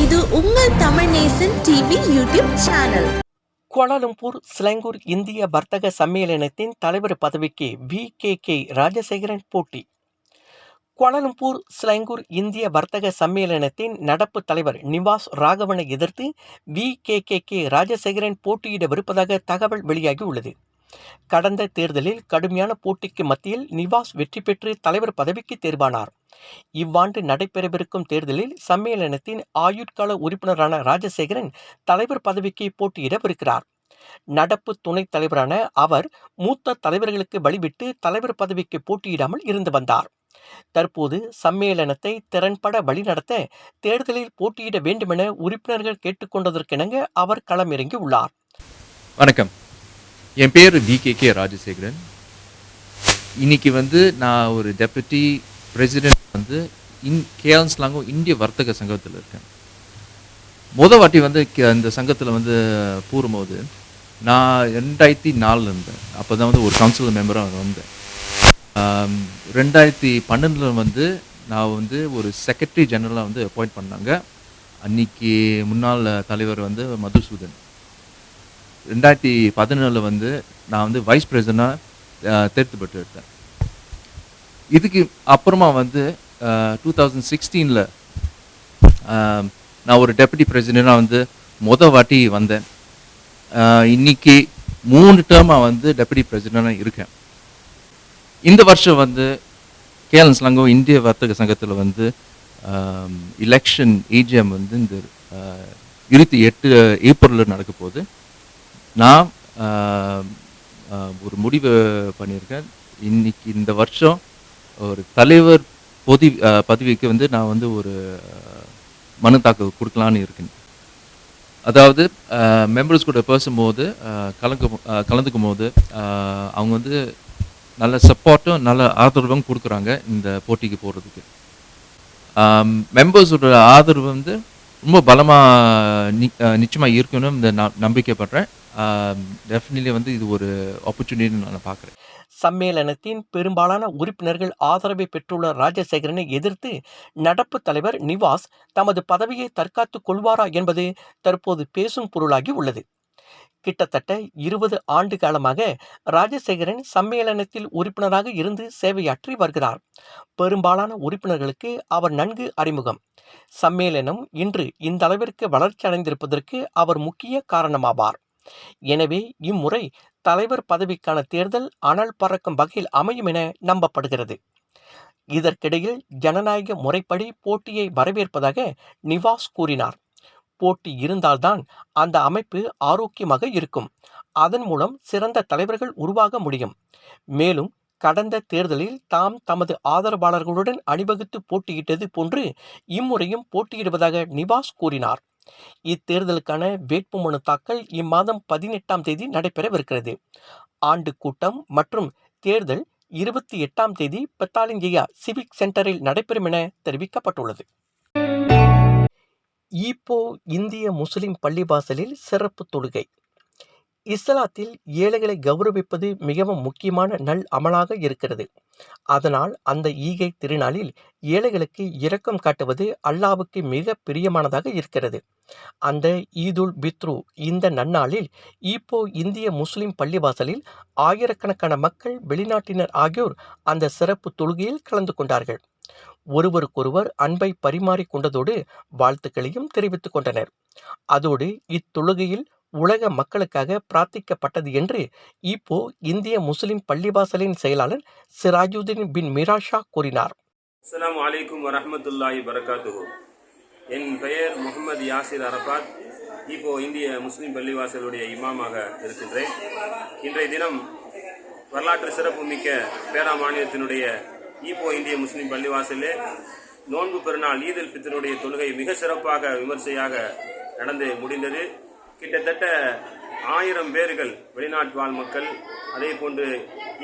இது உங்கள் Tamil Nesan TV YouTube channel. Kuala Lumpur Selangor இந்திய வர்த்தக சம்மேளனத்தின் தலைவர் பதவிக்கு வி கே கே ராஜசேகரன் போட்டி. கோலாலம்பூர் சிலங்கூர் இந்திய வர்த்தக சம்மேளனத்தின் நடப்பு தலைவர் நிவாஸ் ராகவனை எதிர்த்து V K K K Rajasekaran போட்டியிடவிருப்பதாக தகவல் வெளியாகியுள்ளது. கடந்த தேர்தலில் கடுமையான போட்டிக்கு மத்தியில் நிவாஸ் வெற்றி பெற்று தலைவர் பதவிக்கு தேர்வானார். இவ்வாண்டு நடைபெறவிருக்கும் தேர்தலில் சம்மேளனத்தின் ஆயுட்கால உறுப்பினரான ராஜசேகரன் தலைவர் பதவிக்கு போட்டியிடவிருக்கிறார். நடப்பு துணைத் தலைவரான அவர் மூத்த தலைவர்களுக்கு வழிவிட்டு தலைவர் பதவிக்கு போட்டியிடாமல் இருந்து வந்தார். தற்போது சம்மேளனத்தை திறன்பட வழிநடத்த தேர்தலில் போட்டியிட வேண்டுமென உறுப்பினர்கள் கேட்டுக்கொண்டதற்கிணங்க அவர் களமிறங்கி உள்ளார் வணக்கம். என் பேர் விகேகே ராஜசேகரன். இன்னைக்கு வந்து நான் ஒரு டெபுட்டி பிரசிடென்ட் வந்து இன் கேஎல்ஸ்லாங்கோ இந்திய வர்த்தக சங்கத்தில் இருக்கேன். முத வாட்டி வந்து அந்த சங்கத்தில் வந்து கூறும்போது நான் ரெண்டாயிரத்தி நாலில் இருந்தேன். அப்போ தான் வந்து ஒரு கவுன்சிலர் மெம்பராக வந்தேன். ரெண்டாயிரத்தி பன்னெண்டில் வந்து நான் வந்து ஒரு செக்ரட்டரி ஜெனரலாக வந்து அப்பாயிண்ட் பண்ணாங்க. அன்னைக்கு முன்னாள் தலைவர் வந்து மதுசூதன். ரெண்டாயிரத்தி பதினேழில் வந்து நான் வந்து வைஸ் பிரசிடண்டாக தேர்த்து பெற்று எடுத்தேன் இதுக்கு அப்புறமா வந்து டூ தௌசண்ட் சிக்ஸ்டீனில் நான் ஒரு டெபுட்டி பிரசிடெண்ட்டாக வந்து முத வாட்டி வந்தேன். இன்னைக்கு மூணு டேர்மாக வந்து டெபுட்டி பிரசிடெண்ட்டாக இருக்கேன். இந்த வருஷம் வந்து கேலன்ஸ் லங்கோ இந்திய வர்த்தக சங்கத்தில் வந்து எலெக்ஷன் ஏஜிஎம் வந்து இந்த இருபத்தி எட்டு ஏப்ரலில் நடக்க போகுது நான் ஒரு முடிவு பண்ணியிருக்கேன். இன்னைக்கு இந்த வருஷம் ஒரு தலைவர் பொதி பதவிக்கு வந்து நான் வந்து ஒரு மனு தாக்கல் கொடுக்கலான்னு இருக்கேன். அதாவது மெம்பர்ஸ் கூட பேசும்போது கலந்து கலந்துக்கும் போது அவங்க வந்து நல்ல சப்போர்ட்டும் நல்ல ஆதரவும் கொடுக்குறாங்க இந்த போட்டிக்கு போகிறதுக்கு மெம்பர்ஸோட ஆதரவு வந்து ரொம்ப பலமாக நிச்சயமாக இருக்கணும் இந்த நான் நம்பிக்கைப்படுறேன். டெஃபினெட்லி வந்து இது ஒரு ஆப்பர்ச்சுனிட்டி நான் பார்க்குறேன். சம்மேளனத்தின் பெரும்பாலான உறுப்பினர்கள் ஆதரவை பெற்றுள்ள ராஜசேகரனை எதிர்த்து நடப்பு தலைவர் நிவாஸ் தமது பதவியை தற்காத்துக் கொள்வாரா என்பது தற்போது பேசும் பொருளாகி உள்ளது. கிட்டத்தட்ட இருபது ஆண்டு காலமாக ராஜசேகரன் சம்மேளனத்தில் உறுப்பினராக இருந்து சேவையாற்றி வருகிறார். பெரும்பாலான உறுப்பினர்களுக்கு அவர் நன்கு அறிமுகம். சம்மேளனம் இன்று இந்த அளவிற்கு வளர்ச்சி அடைந்திருப்பதற்கு அவர் முக்கிய காரணமாவார். எனவே இம்முறை தலைவர் பதவிக்கான தேர்தல் அனல் பறக்கும் வகையில் அமையும் என நம்பப்படுகிறது. இதற்கிடையில் ஜனநாயக முறைப்படி போட்டியை வரவேற்பதாக நிவாஸ் கூறினார். போட்டி இருந்தால்தான் அந்த அமைப்பு ஆரோக்கியமாக இருக்கும். அதன் மூலம் சிறந்த தலைவர்கள் உருவாக முடியும். மேலும் கடந்த தேர்தலில் தாம் தமது ஆதரவாளர்களுடன் அணிவகுத்து போட்டியிட்டது போன்று இம்முறையும் போட்டியிடுவதாக நிவாஸ் கூறினார். இத்தேர்தலுக்கான வேட்புமனு தாக்கல் இம்மாதம் பதினெட்டாம் தேதி நடைபெறவிருக்கிறது. ஆண்டு கூட்டம் மற்றும் தேர்தல் இருபத்தி எட்டாம் தேதி பெத்தாலிங்கியா சிவிக் சென்டரில் நடைபெறும் என தெரிவிக்கப்பட்டுள்ளது. ஈப்போ இந்திய முஸ்லிம் பள்ளிவாசலில் சிறப்பு தொழுகை. இஸ்லாத்தில் ஏழைகளை கௌரவிப்பது மிகவும் முக்கியமான நல் அமலாக இருக்கிறது. அதனால் அந்த ஈகை திருநாளில் ஏழைகளுக்கு இரக்கம் காட்டுவது அல்லாவுக்கு மிக பிரியமானதாக இருக்கிறது. அந்த ஈதுல் பித்ரு இந்த நன்னாளில் ஈப்போ இந்திய முஸ்லிம் பள்ளிவாசலில் ஆயிரக்கணக்கான மக்கள் வெளிநாட்டினர் ஆகியோர் அந்த சிறப்பு தொழுகையில் கலந்து கொண்டார்கள். ஒருவருக்கொருவர் அன்பை பரிமாறிக் கொண்டதோடு வாழ்த்துக்களையும் தெரிவித்துக் கொண்டனர். அதோடு இத்தொழுகையில் உலக மக்களுக்காக பிரார்த்திக்கப்பட்டது என்று இப்போ இந்திய முஸ்லிம் பள்ளிவாசலின் செயலாளர் சிராஜுதீன் பின் மிராஷா கூறினார். அஸ்லாம் அலைக்கும் வரமத்துல்லாஹி வரகாத்துஹு என் பெயர் முகமது யாசிர் அரபாத். இப்போ இந்திய முஸ்லிம் பள்ளிவாசலுடைய இமாமாக இருக்கின்றேன். இன்றைய தினம் வரலாற்று சிறப்புமிக்க பேரா மாநிலத்தினுடைய ஈப்போ இந்திய முஸ்லிம் பள்ளிவாசலே நோன்பு பெருநாள் ஈதல் பித்தனுடைய தொழுகை மிக சிறப்பாக விமர்சையாக நடந்து முடிந்தது. கிட்டத்தட்ட ஆயிரம் பேர்கள் வெளிநாட்டு வாழ் மக்கள் அதே போன்று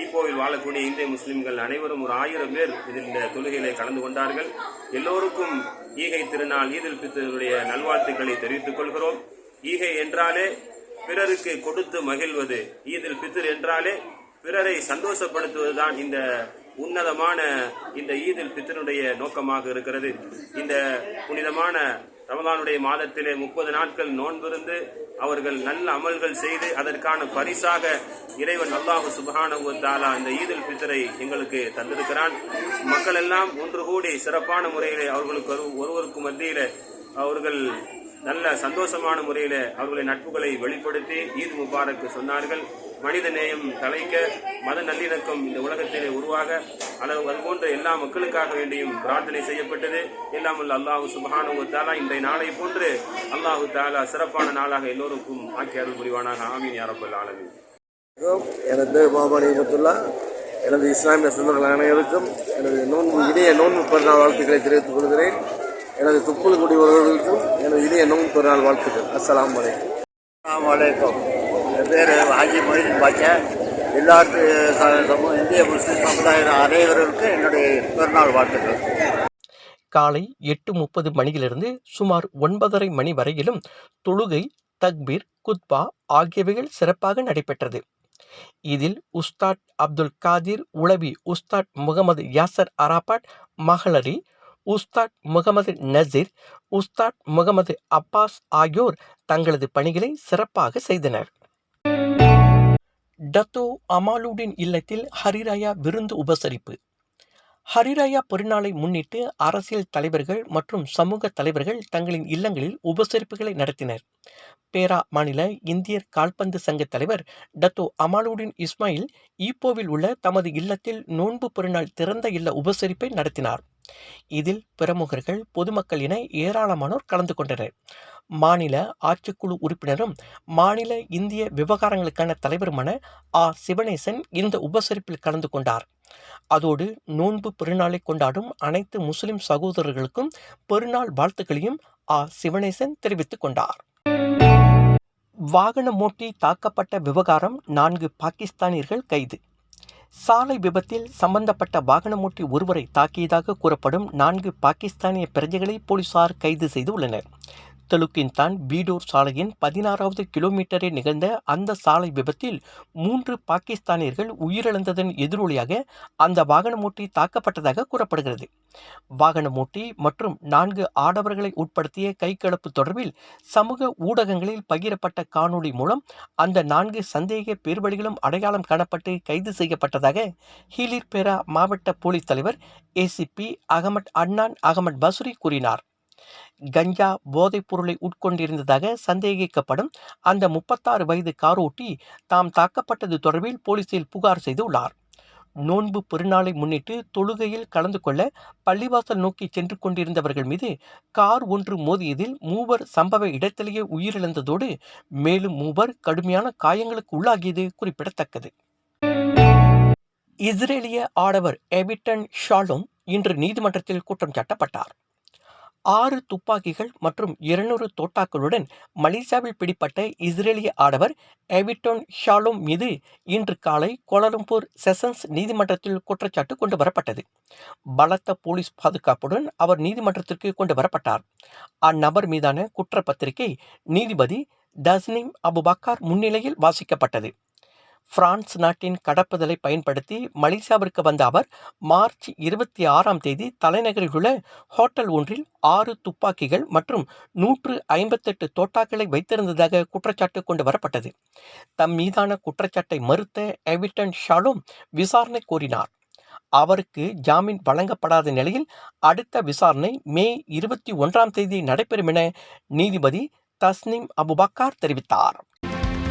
ஈப்போவில் வாழக்கூடிய இந்திய முஸ்லிம்கள் அனைவரும் ஒரு ஆயிரம் பேர் இதில் இந்த தொழுகையிலே கலந்து கொண்டார்கள். எல்லோருக்கும் ஈகை திருநாள் ஈதில் பித்தருடைய நல்வாழ்த்துக்களை தெரிவித்துக் கொள்கிறோம். ஈகை என்றாலே பிறருக்கு கொடுத்து மகிழ்வது. ஈதில் பித்தர் என்றாலே பிறரை சந்தோஷப்படுத்துவதுதான் இந்த உன்னதமான இந்த ஈதில் பித்தனுடைய நோக்கமாக இருக்கிறது. இந்த புனிதமான ரமதானுடைய மாதத்திலே முப்பது நாட்கள் நோன்பிருந்து அவர்கள் நல்ல அமல்கள் செய்து அதற்கான பரிசாக இறைவன் அல்லாஹு சுபஹானஹு வ இந்த ஈதுல் பித்தரை எங்களுக்கு தந்திருக்கிறான். மக்கள் எல்லாம் ஒன்று கூடி சிறப்பான முறையிலே அவர்களுக்கு ஒரு- ஒருவருக்கு மத்தியில் அவர்கள் நல்ல சந்தோஷமான முறையில் அவர்களின் நட்புகளை வெளிப்படுத்தி ஈத் முபாரக் சொன்னார்கள். மனித நேயம் தலைக்க மத நல்லிணக்கம் இந்த உலகத்திலே உருவாக அளவு அதுபோன்ற எல்லா மக்களுக்காக வேண்டியும் பிரார்த்தனை செய்யப்பட்டது. எல்லாம் வல்ல அல்லாஹு சுபஹானு தாலா இன்றைய நாளை போன்று அல்லாஹு தாலா சிறப்பான நாளாக எல்லோருக்கும் ஆக்கி அருள் புரிவானாக. ஆமீன் யாரப்பல் ஆலமீன். எனது முகமது இபத்துல்லா எனது இஸ்லாமிய சொந்தங்கள் அனைவருக்கும் எனது நோன்பு இனிய நோன்பு பெருநாள் வாழ்த்துக்களை தெரிவித்துக் கொள்கிறேன். எனது துப்புள் குடிவர்களுக்கும் எனது இனிய நோன்பு பெருநாள் வாழ்த்துக்கள். அஸ்ஸலாமு அலைக்கும். அஸ்ஸலாமு அலைக்கும். என் பேர் ஹாஜி மொய்தீன் பாச்சா எல்லாத்து சமூக இந்திய முஸ்லீம் சமுதாய அனைவருக்கும் என்னுடைய பிறநாள் வாழ்த்துக்கள். காலை எட்டு முப்பது மணியிலிருந்து சுமார் ஒன்பதரை மணி வரையிலும் தொழுகை தக்பீர் குத்பா ஆகியவைகள் சிறப்பாக நடைபெற்றது. இதில் உஸ்தாத் அப்துல் காதிர் உளவி Ustad Mohammed Yasar அராபாட் மகளரி Ustaz Mohamed Nasir Ustaz Mohamed Abbas ஆகியோர் தங்களது பணிகளை சிறப்பாக செய்தனர். டத்தோ அமாலுடின் இல்லத்தில் ஹரிராயா விருந்து உபசரிப்பு. ஹரிராயா பெருநாளை முன்னிட்டு அரசியல் தலைவர்கள் மற்றும் சமூக தலைவர்கள் தங்களின் இல்லங்களில் உபசரிப்புகளை நடத்தினர். பேரா மாநில இந்தியர் கால்பந்து சங்க தலைவர் டத்தோ அமாலுடின் இஸ்மாயில் ஈப்போவில் உள்ள தமது இல்லத்தில் நோன்பு பெருநாள் திறந்த இல்ல உபசரிப்பை நடத்தினார். இதில் பிரமுகர்கள் பொதுமக்கள் என ஏராளமானோர் கலந்து கொண்டனர். மாநில ஆட்சிக்குழு உறுப்பினரும் மாநில இந்திய விவகாரங்களுக்கான தலைவருமான ஆ. சிவனேசன் இந்த உபசரிப்பில் கலந்து கொண்டார். அதோடு நோன்பு பெருநாளை கொண்டாடும் அனைத்து முஸ்லிம் சகோதரர்களுக்கும் பெருநாள் வாழ்த்துக்களையும் ஆ. சிவனேசன் தெரிவித்துக் கொண்டார். வாகனம் ஓட்டி தாக்கப்பட்ட விவகாரம் நான்கு பாகிஸ்தானியர்கள் கைது. சாலை விபத்தில் சம்பந்தப்பட்ட வாகனமோட்டி ஒருவரை தாக்கியதாக கூறப்படும் நான்கு பாகிஸ்தானிய பிரஜைகளை போலீசார் கைது செய்துள்ளனர். தெலுக்கின்தான் பீடூர் சாலையின் பதினாறாவது கிலோமீட்டரில் நிகழ்ந்த அந்த சாலை விபத்தில் மூன்று பாகிஸ்தானியர்கள் உயிரிழந்ததன் எதிரொலியாக அந்த வாகனமூட்டி தாக்கப்பட்டதாக கூறப்படுகிறது. வாகனமோட்டி மற்றும் நான்கு ஆடவர்களை உட்படுத்திய கைகலப்பு தொடர்பில் சமூக ஊடகங்களில் பகிரப்பட்ட காணொளி மூலம் அந்த நான்கு சந்தேக பேர்வழிகளும் அடையாளம் காணப்பட்டு கைது செய்யப்பட்டதாக ஹீலிர்பேரா மாவட்ட போலீஸ் தலைவர் ACP Ahmad Adnan Ahmad Basri கூறினார். கஞ்சா போதைப் பொருளை உட்கொண்டிருந்ததாக சந்தேகிக்கப்படும் அந்த முப்பத்தாறு வயது காரோட்டி தாம் தாக்கப்பட்டது தொடர்பில் போலீசில் புகார் செய்துள்ளார். நோன்பு பெருநாளை முன்னிட்டு தொழுகையில் கலந்து கொள்ள பள்ளிவாசல் நோக்கி சென்று கொண்டிருந்தவர்கள் மீது கார் ஒன்று மோதியதில் மூவர் சம்பவ இடத்திலேயே உயிரிழந்ததோடு மேலும் மூவர் கடுமையான காயங்களுக்கு உள்ளாகியது குறிப்பிடத்தக்கது. இஸ்ரேலிய ஆடவர் எவிட்டன் ஷாலோம் இன்று நீதிமன்றத்தில் குற்றம் சாட்டப்பட்டார் ஆறு துப்பாக்கிகள் மற்றும் இருநூறு தோட்டாக்களுடன் மலேசியாவில் பிடிப்பட்ட இஸ்ரேலிய ஆடவர் எவிட்டோன் ஷாலோம் மீது இன்று காலை கோலாலம்பூர் செஷன்ஸ் நீதிமன்றத்தில் குற்றச்சாட்டு கொண்டு வரப்பட்டது. பலத்த போலீஸ் பாதுகாப்புடன் அவர் நீதிமன்றத்திற்கு கொண்டு வரப்பட்டார். அந்நபர் மீதான குற்றப்பத்திரிகை நீதிபதி தஸ்னிம் அபுபக்கார் முன்னிலையில் வாசிக்கப்பட்டது. பிரான்ஸ் நாட்டின் கடப்புதலை பயன்படுத்தி மலேசியாவிற்கு வந்த அவர் மார்ச் இருபத்தி ஆறாம் தேதி தலைநகரில் உள்ள ஹோட்டல் ஒன்றில் ஆறு துப்பாக்கிகள் மற்றும் நூற்று ஐம்பத்தெட்டு தோட்டாக்களை வைத்திருந்ததாக குற்றச்சாட்டு கொண்டு வரப்பட்டது. தம் மீதான குற்றச்சாட்டை மறுத்த எவிட்டன் ஷாலும் விசாரணை கோரினார். அவருக்கு ஜாமீன் வழங்கப்படாத நிலையில் அடுத்த விசாரணை மே இருபத்தி ஒன்றாம் தேதி நடைபெறும் என நீதிபதி தஸ்னிம் அபுபக்கார் தெரிவித்தார்.